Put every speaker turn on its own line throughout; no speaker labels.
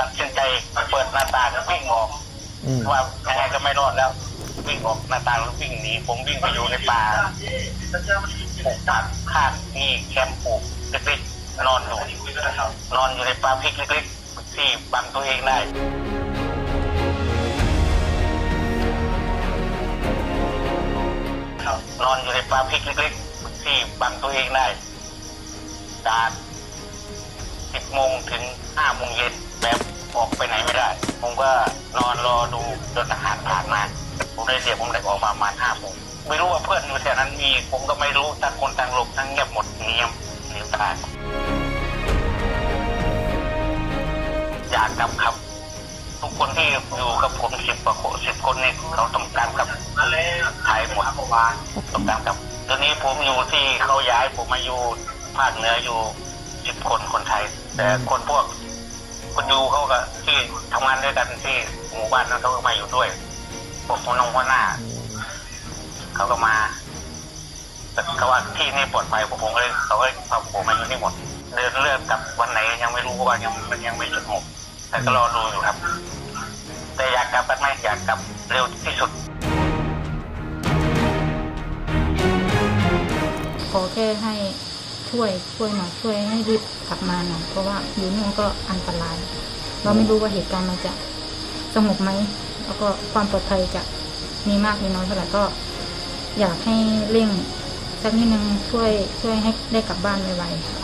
ตัดสินใจเปิดหน้าต่างแล้ววิ่งออก
อืม
ว่ายังไงก็ไม่รอดแล้ว วิ่งออกหน้าต่างแล้ววิ่งหนีผมวิ่งไปอยู่ในป่าปลูกผักข้างนี่แคมป์ปลูกเล็กๆนอนอยู่นอนอยู่ในป่าพริกเล็กๆที่บังตัวเองได้ นอนอยู่ในป่าพริกเล็กๆที่บังตัวเองได้จากสิบโมงถึงห้าโมงเย็น แบบออกไปไหนไม่ได้ ผมก็นอนรอดูจนทหารผ่านมาผมได้เสียผมได้ออกมาประมาณห้าโมงไม่รู้ว่าเพื่อนอยู่แถวนั้นมีผมก็ไม่รู้ต่างคนต่างลบทั้งเงียบหมดเงียบหนีตายอยากกลับครับ ทุกคนที่อยู่กับผมสิบกว่าคนสิบคนนี่เขาต้องการกลับไทยหมดต้องการกลับตอนนี้ผมอยู่ที่เขาย้ายผมมาอยู่ภาคเหนืออยู่สิบคนคนไทย แต่คนพวก คนอยู่เขาก็ที่ทำงานด้วยกันที่หมู่บ้านนั้นเขาก็มาอยู่ด้วยพวกคนนงคนหน้าเขาก็มาแต่เขาว่าที่นี่ปลอดภัยผมผมก็เลยเขาก็เลยพาผมมาอยู่นี่หมด เดินเลือกกลับวันไหนยังไม่รู้ว่ายังมันยังไม่สงบแต่ก็รอดูอยู่ครับ แต่อยากกลับกันไหมอยากกลับเร็วที่สุด
ขอแค่ให้ ช่วยช่วยหน่อยช่วยให้รีบกลับมาหน่อยเพราะว่าอยู่นู่นก็อันตราย เราไม่รู้ว่าเหตุการณ์มันจะสงบไหมแล้วก็ความปลอดภัยจะมีมากหรือน้อยเท่าไหร่ก็ อยากให้เร่งสักนิดนึงช่วยช่วยให้ได้กลับบ้านไวๆค่ะ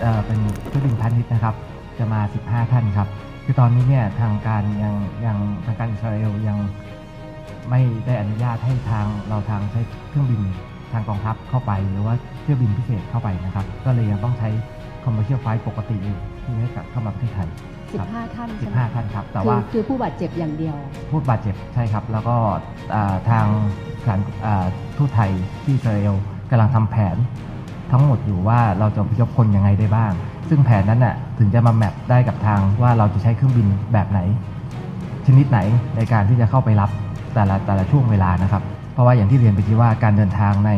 เอ่อเป็นเครื่องบินพาณิชย์นะครับ จะมา 15 ท่านครับ คือตอนนี้เนี่ยทางการยังยังทางการอิสราเอลยังไม่ได้อนุญาตให้ทางเราทางใช้เครื่องบิน ทางกองทัพเข้าไป หรือว่าเที่ยวบินพิเศษเข้าไปนะครับ ก็เลยยังต้องใช้คอมเมอร์เชียลไฟล์ปกติอยู่ที่ให้กลับเข้ามาประเทศไทยครับ
15 ท่านใช่ไหม
15 ท่านครับ แต่
คือ
ว่า
คือผู้บาดเจ็บอย่างเดียว
ผู้บาดเจ็บใช่ครับ แล้วก็อ่าทางสถานอ่าทูตไทยที่อิสราเอลกำลังทำแผนทั้งหมดอยู่ว่าเราจะอพยพคนยังไงได้บ้าง ซึ่งแผนนั้นน่ะถึงจะมาแมปได้กับทางว่าเราจะใช้เครื่องบินแบบไหน ชนิดไหนในการที่จะเข้าไปรับแต่ละแต่ละช่วงเวลานะครับเพ ราะว่าอย่างที่เรียนไปที่ว่าการเดินทางใน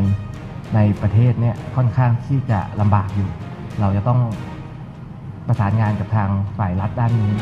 ในประเทศเนี่ยค่อนข้างที่จะลำบากอยู่ เราจะต้องประสานงานกับทางฝ่ายรัฐด้านนี้